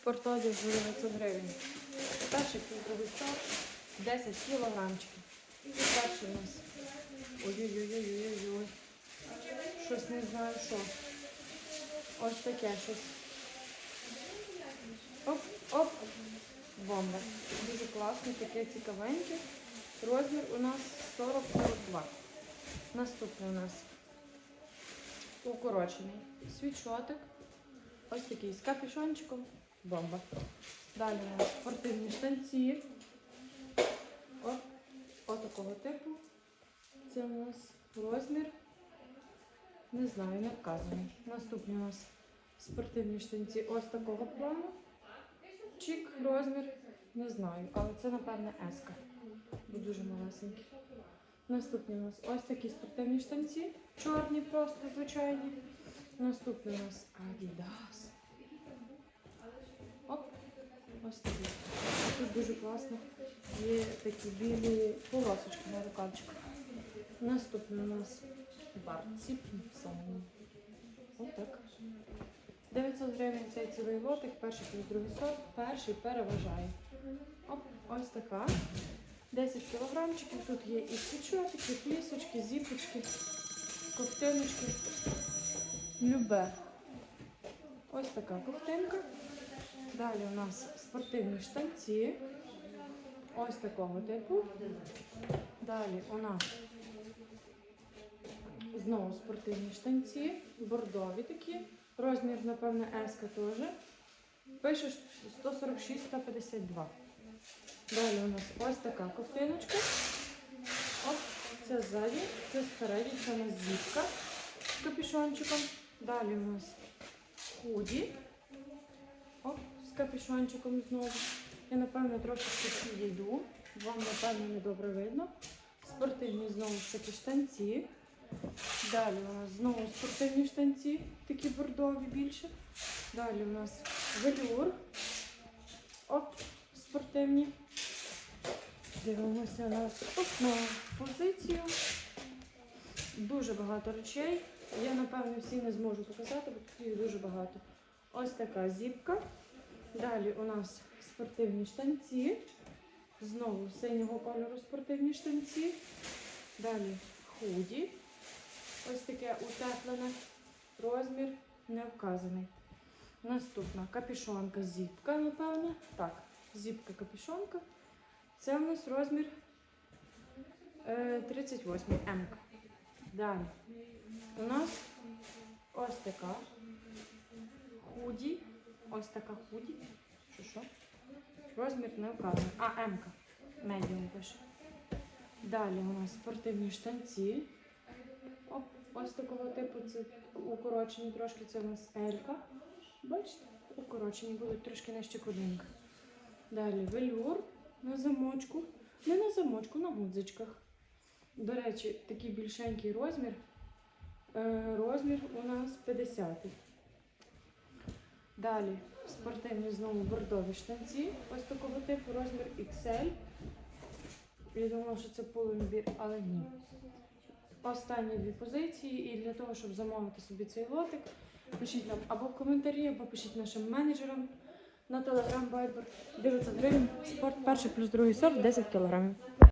Спортодяг за 900 гривень. Перший другий сорт 10 кілограмчиків. Перший у нас. Ой-ой-ой-ой-ой-ой. Щось не знаю що. Ось таке щось. Оп, оп. Бомба. Дуже класний, таке цікавеньке. Розмір у нас 40-42. Наступний у нас укорочений свічотик. Ось такий з капюшончиком. Бомба. Далі у нас спортивні штанці. О, от такого типу. Це у нас розмір. Не знаю, не вказаний. Наступні у нас спортивні штанці ось такого плану. Чик, розмір, не знаю, але це, напевне, еска. Бо дуже малесенькі. Наступні у нас ось такі спортивні штанці. Чорні, просто звичайні. Наступний у нас Adidas. Оп, ось такі. Тут дуже класно. Є такі білі полосочки на рукавчиках. Наступний у нас Барці Пімсон. Отак. 900 гривень цей цілий лотик, перший плюс другий сорт, перший переважає. Оп, ось така. 10 кілограмчиків. Тут є і свічотики, флісочки, зіпочки, ковтиночки. Любе. Ось така ковтинка. Далі у нас спортивні штанці. Ось такого типу. Далі у нас знову спортивні штанці, бордові такі. Розмір, напевне, еска теж. Пише 146-152. Далі у нас ось така ковтиночка. Оп, це ззаді, це спереді, це у нас зіпка з капюшончиком. Далі у нас худі. Оп, з капюшончиком знову. Я, напевно, трошки підійду. Вам, напевно, не добре видно. Спортивні знову ж таки штанці. Далі у нас знову спортивні штанці, такі бордові більше. Далі у нас велюр. Оп, спортивні. Дивимося на наступну позицію. Дуже багато речей. Я, напевно, всі не зможу показати, бо тут їх дуже багато. Ось така зіпка. Далі у нас спортивні штанці. Знову синього кольору спортивні штанці. Далі худі. Ось таке утеплене. Розмір не вказаний. Наступна капюшонка, зіпка, напевно. Так, зіпка капюшонка. Це у нас розмір е, 38 М. Далі. У нас ось така худі. Ось така худі. Що що? Розмір не вказаний. А, М-ка. Медіум пише. Далі у нас спортивні штанці. Оп, ось такого типу це укорочені трошки, це у нас Елька. Бачите? Укорочені будуть трошки нижче кудинка. Далі велюр на замочку. Не на замочку, на гудзичках. До речі, такий більшенький розмір. Е, розмір у нас 50. Далі спортивні знову бордові штанці. Ось такого типу розмір XL. Я думала, що це полунабір, але ні. Останні дві позиції. І для того, щоб замовити собі цей лотик, пишіть нам або в коментарі, або пишіть нашим менеджерам на Telegram Viber. 900 гривень. Спорт перший плюс другий сорт 10 кілограмів.